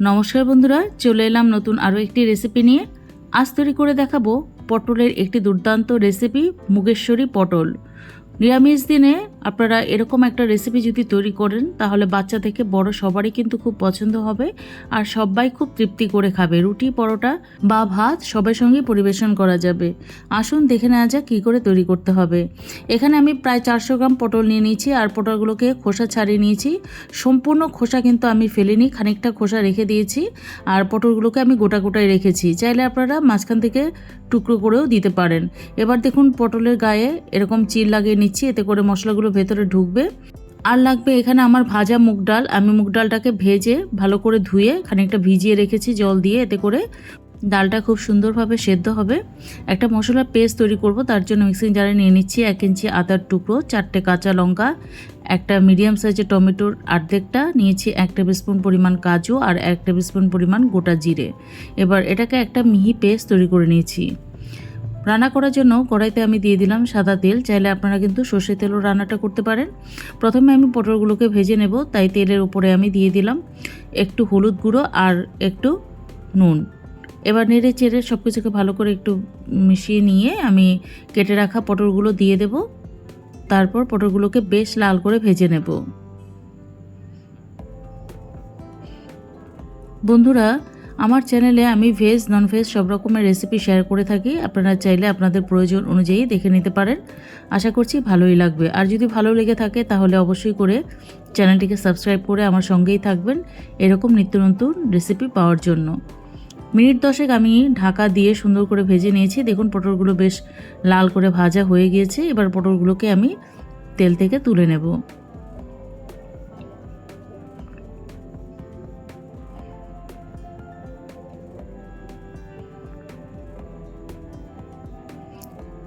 নমস্কার বন্ধুরা, চলে এলাম নতুন আরও একটি রেসিপি নিয়ে। আজ তৈরি করে দেখাবো পটলের একটি দুর্দান্ত রেসিপি মুগেশ্বরী পটল। নিরামিষ দিনে আপনারা এরকম একটা রেসিপি যদি তৈরি করেন, তাহলে বাচ্চা থেকে বড় সবারই কিন্তু খুব পছন্দ হবে। আর সবাই খুব তৃপ্তি করে খাবে। রুটি, পরোটা বা ভাত সবার সঙ্গেই পরিবেশন করা যাবে। আসুন দেখে নেওয়া যাক কী করে তৈরি করতে হবে। এখানে আমি প্রায় চারশো গ্রাম পটল নিয়ে নিয়েছি আর পটলগুলোকে খোসা ছাড়িয়ে নিয়েছি। সম্পূর্ণ খোসা কিন্তু আমি ফেলিনি, খানিকটা খোসা রেখে দিয়েছি আর পটলগুলোকে আমি গোটা গোটায় রেখেছি। চাইলে আপনারা মাঝখান থেকে টুকরো করেও দিতে পারেন। এবার দেখুন পটলের গায়ে এরকম চিল লাগিয়ে নিচ্ছি, এতে করে মশলাগুলো ভেতরে ঢুকবে। আর লাগবে এখানে আমার ভাজা মুগ ডাল। আমি মুগ ডালটাকে ভেজে ভালো করে ধুয়ে খানিকটা ভিজিয়ে রেখেছি জল দিয়ে, এতে করে ডালটা খুব সুন্দরভাবে সেদ্ধ হবে। একটা মশলা পেস্ট তৈরি করব, তার জন্য মিক্সিং জারে নিয়ে নিচ্ছি এক ইঞ্চি আদার টুকরো, চারটে কাঁচা লঙ্কা, একটা মিডিয়াম সাইজের টমেটোর অর্ধেকটা নিয়েছি এক টেবিল স্পুন পরিমাণ কাজু আর এক টেবিল স্পুন পরিমাণ গোটা জিরে। এবার এটাকে একটা মিহি পেস্ট তৈরি করে নিয়েছি। রান্না করার জন্য কড়াইতে আমি দিয়ে দিলাম সাদা তেল। চাইলে আপনারা কিন্তু সর্ষে তেলও রান্নাটা করতে পারেন। প্রথমে আমি পটলগুলোকে ভেজে নেব। তাই তেলের উপরে আমি দিয়ে দিলাম একটু হলুদ গুঁড়ো আর একটু নুন। এবার নেড়ে চেড়ে সব কিছুকে ভালো করে একটু মিশিয়ে নিয়ে আমি কেটে রাখা পটলগুলো দিয়ে দেব। তারপর পটলগুলোকে বেশ লাল করে ভেজে নেব। বন্ধুরা আমার চ্যানেলে আমি ভেজ নন ভেজ সব রকমের রেসিপি শেয়ার করে থাকি। আপনারা চাইলে আপনাদের প্রয়োজন অনুযায়ী দেখে নিতে পারেন। আশা করছি ভালোই লাগবে। আর যদি ভালো লেগে থাকে তাহলে অবশ্যই করে চ্যানেলটিকে সাবস্ক্রাইব করে আমার সঙ্গেই থাকবেন এরকম নিত্য নতুন রেসিপি পাওয়ার জন্য। মিনিট দশেক আমি ঢাকা দিয়ে সুন্দর করে ভেজে নিয়েছি। দেখুন, পটলগুলো বেশ লাল করে ভাজা হয়ে গিয়েছে। এবার পটলগুলোকে আমি তেল থেকে তুলে নেব।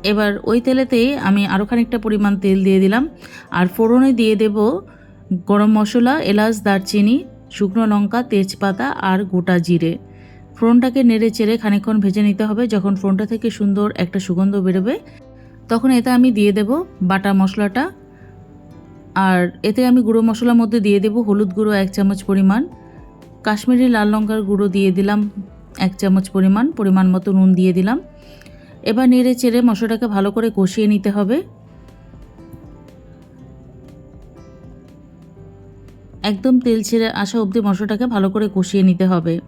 এবার ওই তেলেতেই আমি আরও খানিকটা পরিমাণ তেল দিয়ে দিলাম। আর ফোড়নে দিয়ে দেব গরম মশলা, এলাচ, দারচিনি, শুকনো লঙ্কা, তেজপাতা আর গোটা জিরে। ফোড়নটাকে নেড়ে চেড়ে খানিকক্ষণ ভেজে নিতে হবে। যখন ফোড়নটা থেকে সুন্দর একটা সুগন্ধ বেরোবে, তখন এতে আমি দিয়ে দেব বাটা মশলাটা। আর এতে আমি গুঁড়ো মশলার মধ্যে দিয়ে দেব হলুদ গুঁড়ো এক চামচ পরিমাণ। কাশ্মীরি লাল লঙ্কার গুঁড়ো দিয়ে দিলাম এক চামচ পরিমাণ। পরিমাণ মতো নুন দিয়ে দিলাম। এবার নেড়ে চেড়ে মশলাটাকে ভালো করে কষিয়ে নিতে হবে। একদম তেল ছেড়ে আসা অবধি মশলাটাকে ভালো করে কষিয়ে নিতে হবে।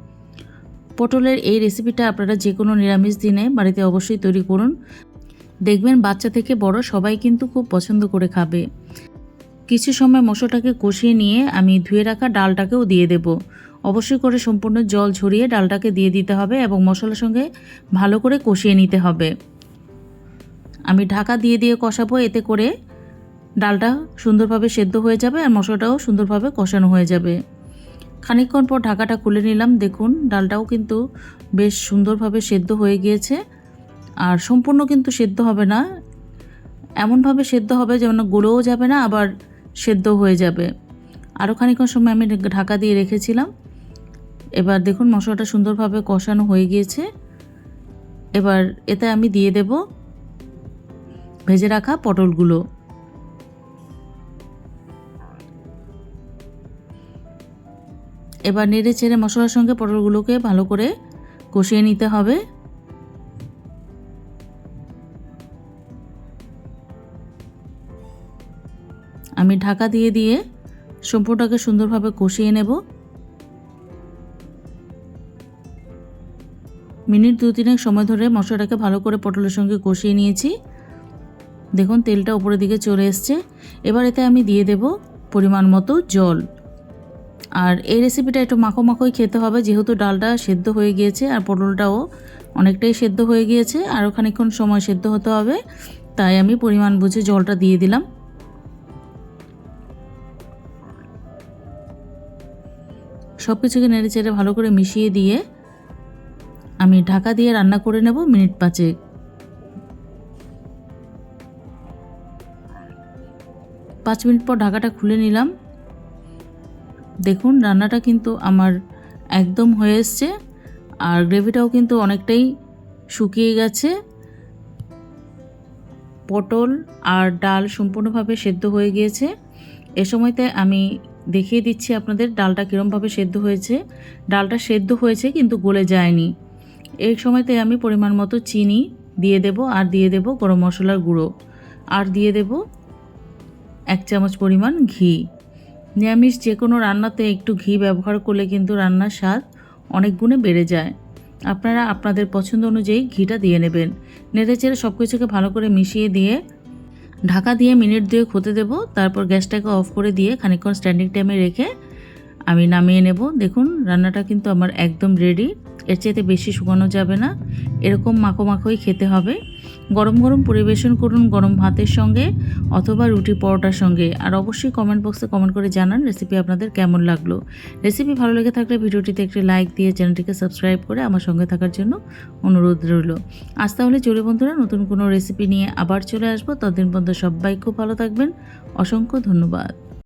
পটলের এই রেসিপিটা আপনারা যে কোনো নিরামিষ দিনে বাড়িতে অবশ্যই তৈরি করুন। দেখবেন বাচ্চা থেকে বড় সবাই কিন্তু খুব পছন্দ করে খাবে। কিছু সময় মশলাটাকে কষিয়ে নিয়ে আমি ধুয়ে রাখা ডালটাকেও দিয়ে দেব। অবশ্যই করে সম্পূর্ণ জল ঝরিয়ে ডালটাকে দিয়ে দিতে হবে এবং মশলার সঙ্গে ভালো করে কষিয়ে নিতে হবে। আমি ঢাকা দিয়ে দিয়ে কষাবো, এতে করে ডালটা সুন্দরভাবে সেদ্ধ হয়ে যাবে আর মশলাটাও সুন্দরভাবে কষানো হয়ে যাবে। খানিকক্ষণ পর ঢাকাটা খুলে নিলাম। দেখুন, ডালটাও কিন্তু বেশ সুন্দরভাবে সেদ্ধ হয়ে গিয়েছে আর সম্পূর্ণ কিন্তু সেদ্ধ হবে না। এমনভাবে সেদ্ধ হবে যেমন গলেও যাবে না, আবার সেদ্ধ হয়ে যাবে। আরও খানিকক্ষণ সময় আমি ঢাকা দিয়ে রেখেছিলাম। এবার দেখুন মশলাটা সুন্দরভাবে কষানো হয়ে গিয়েছে। এবার এতে আমি দিয়ে দেব ভেজে রাখা পটলগুলো। এবার নেড়ে চেড়ে মশলার সঙ্গে পটলগুলোকে ভালো করে কষিয়ে নিতে হবে। আমি ঢাকা দিয়ে দিয়ে সম্পূর্ণটাকে সুন্দরভাবে কষিয়ে নেব। মিনিট দু তিনেক সময় ধরে মশলাটাকে ভালো করে পটলের সঙ্গে কষিয়ে নিয়েছি। দেখুন, তেলটা উপরের দিকে চলে এসছে। এবার এতে আমি দিয়ে দেব পরিমাণ মতো জল। আর এই রেসিপিটা একটু মাখো মাখোই খেতে হবে, যেহেতু ডালটা সেদ্ধ হয়ে গিয়েছে আর পটলটাও অনেকটাই সেদ্ধ হয়ে গিয়েছে আর খানিকক্ষণ সময় সেদ্ধ হতে হবে, তাই আমি পরিমাণ বুঝে জলটা দিয়ে দিলাম। সব কিছুকে নেড়ে চেড়ে ভালো করে মিশিয়ে দিয়ে আমি ঢাকা দিয়ে রান্না করে নেব মিনিট পাঁচেক। পাঁচ মিনিট পর ঢাকাটা খুলে নিলাম। দেখুন, রান্নাটা কিন্তু আমার একদম হয়ে এসছে আর গ্রেভিটাও কিন্তু অনেকটাই শুকিয়ে গেছে। পটল আর ডাল সম্পূর্ণভাবে সেদ্ধ হয়ে গিয়েছে। এ সময়তে আমি দেখিয়ে দিচ্ছি আপনাদের ডালটা কীরমভাবে সেদ্ধ হয়েছে। ডালটা সেদ্ধ হয়েছে কিন্তু গলে যায়নি। এই সময়তে আমি পরিমাণ মতো চিনি দিয়ে দেব আর দিয়ে দেব গরম মশলার গুঁড়ো। আর দিয়ে দেব এক চামচ পরিমাণ ঘি। নিরামিষ যে কোনো রান্নাতে একটু ঘি ব্যবহার করলে কিন্তু রান্নার স্বাদ অনেক গুণে বেড়ে যায়। আপনারা আপনাদের পছন্দ অনুযায়ী ঘিটা দিয়ে নেবেন। নেড়ে চেড়ে সব কিছুকে ভালো করে মিশিয়ে দিয়ে ঢাকা দিয়ে মিনিট দুয়েক হতে দেব। তারপর গ্যাসটাকে অফ করে দিয়ে খানিকক্ষণ স্ট্যান্ডিং টাইমে রেখে আমি নামিয়ে নেব। দেখুন, রান্নাটা কিন্তু আমার একদম রেডি এর চাইতে বেশি শুকানো যাবে না। এরকম মাখো মাখোই খেতে হবে। গরম গরম পরিবেশন করুন গরম ভাতের সঙ্গে অথবা রুটি পরোটার সঙ্গে। আর অবশ্যই কমেন্ট বক্সে কমেন্ট করে জানান রেসিপি আপনাদের কেমন লাগল। রেসিপি ভালো লেগে থাকলে ভিডিওটিতে একটি লাইক দিয়ে চ্যানেলটিকে সাবস্ক্রাইব করে আমার সঙ্গে থাকার জন্য অনুরোধ রইল। আজ তাহলে চলে বন্ধুরা, নতুন কোনো রেসিপি নিয়ে আবার চলে আসব। ততদিন পর্যন্ত সবাই খুব ভালো থাকবেন। অসংখ্য ধন্যবাদ।